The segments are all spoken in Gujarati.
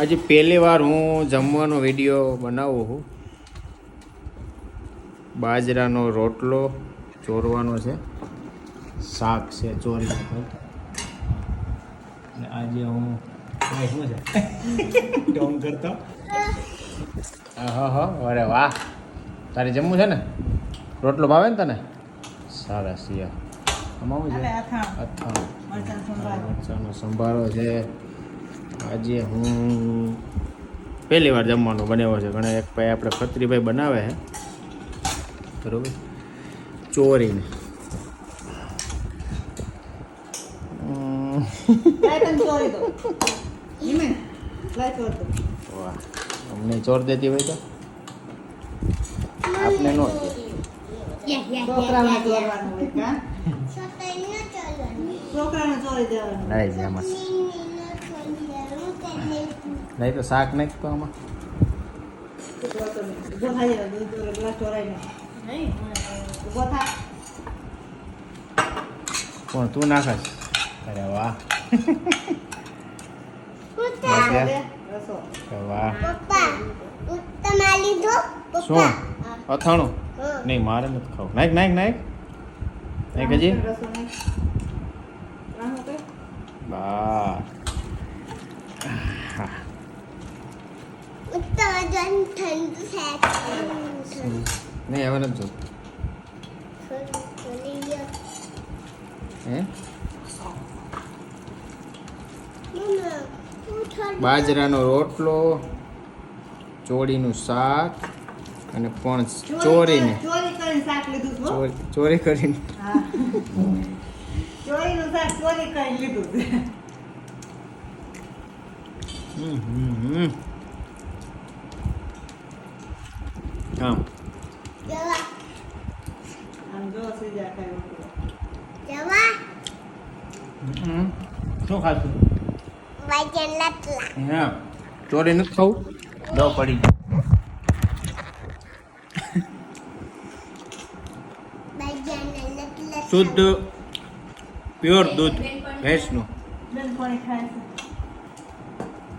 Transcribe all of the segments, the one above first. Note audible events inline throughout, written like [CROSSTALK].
આજે પહેલી વાર હું જમવાનો વીડિયો બનાવું છું. બાજરાનો રોટલો ચોરવાનો છે. શાક છે ચોરી અને આજે હું શું છે? [LAUGHS] ડોંગ કરતો. હા હા અરે વાહ. તારે જમવું છે ને? રોટલો ભાવે ને તને? સરસ યા આમાં શું છે? અથાણું. સંભારો છે. આજે હું પહેલી વાર જમવાનું બનાવ્યો છે. ઘણા એક ભાઈ આપણે ખત્રીભાઈ બનાવે છે. બરોબર? ચોરીને. અમને ચોર દેતી હોય તો? આપને નો છોકરાને ચોરી દેવાનું. નહીં તો શાક નાખ તો આમાં? કોણ તું નાખાશ અરે વાહ. લે, વાહ પપ્પા તમારે લીધો શું? અથાણું? નહીં મારે નથી ખાવું. નાખ નાખ નાખ. નાખ હજી. બા. જન ઠંડુ છે નહીં હવે નથી જોતું હે બાજરાનો રોટલો ચોળીનું શાક અને પણ ચોરીને. ચોરી કરીને. ચોરી ચોરી કરીને. ચોરીનું શાક ચોરી કરીને લીધું હમ હમ હમ આમ જવા આમ જો સીધા ખાઈ જવા હમ. શું વાજન લટલા હા ચોરી નથી ખાવું દવ પડી શુદ્ધ પ્યોર દૂધ ભેંસનું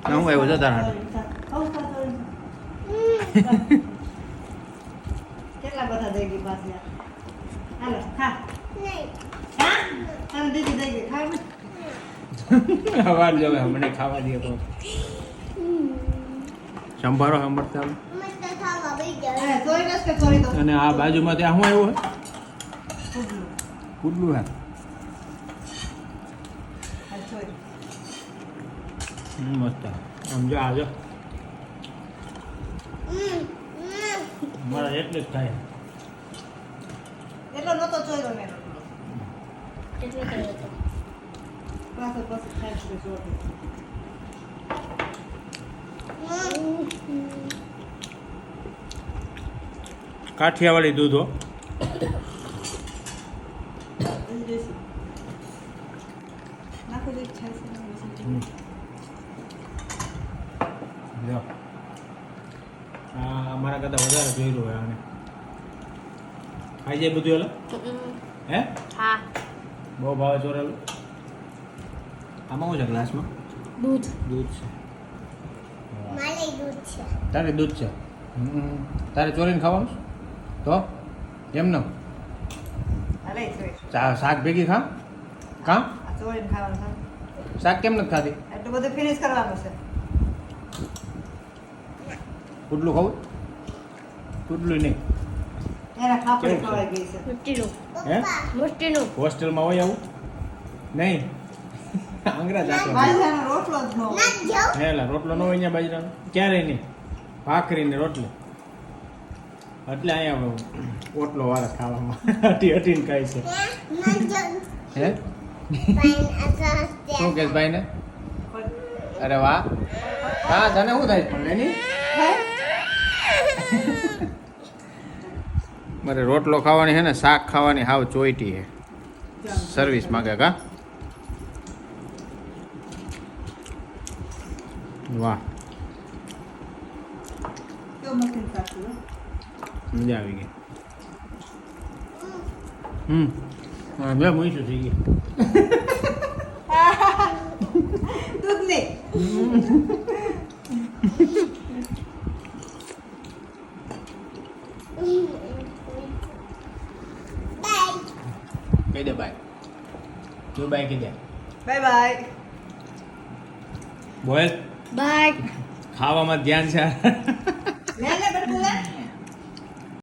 હું આવ્યો છે તારા. કેટલા બધા દઈ ગઈ પાસે હાલો ખા. નહીં. હા? તને દીદી દઈ ગઈ ખાવ અવાજ જવે હમણે ખાવા દે તો. સંભારો સાંભળતા અને આ બાજુમાં ત્યાં શું આવ્યું? હે. પુડલું હે મસ્ત. સમજો આજો મારા એટલે જ થાય. એટલો નહોતો ચોર્યો મેં. કેટલું કર્યું તો પાછો પાછો ખાય છે ચોરી. કાઠિયાવાડી દૂધો અમારા કરતાં વધારે જોયેલું હોય આને. ખાઈ જાય બધું એલા હે? હા. બહુ ભાવે ચોરેલું? આમાં શું છે ગ્લાસમાં? દૂધ. દૂધ છે. દૂધ છે. તારે દૂધ છે? હમ. તારે ચોરીને ખાવાનું છે? તો? એમ ન? શાક ભેગી ખા? છે. શાક કેમ નથી ખાતી એટલું બધું ફિનિશ કરવાનું છે. પુડલું ખાવું? પુડલું નહીં. હોસ્ટેલમાં હોય આવું? નહીં. આંગળા ચાટવા બાજરાનો રોટલો ન હોય. ના જાઓ હે લા રોટલો ન હોય અહીંયા બાજરાનો. ક્યારેય નહીં? ભાખરી ને રોટલો. એટલે અહીંયા ઓટલો વાળા ખાવામાં હટી હટીને ખાય છે. હે? શું કેશ ભાઈ ને અરે વાહ. હા તને શું થાય? પણ એની મારે રોટલો ખાવાની છે ને શાક ખાવાની હાવ ચોઈટી છે. સર્વિસ માગે કા? વાહ. મજા આવી ગઈ. હમ. બે મૂઈશું થઈ ગઈ દૂધ નહીં કહી દે બાય તું બાય કહી દે બાય બાય બોલ. બાય ખાવામાં ધ્યાન છે. લે લે બધું લે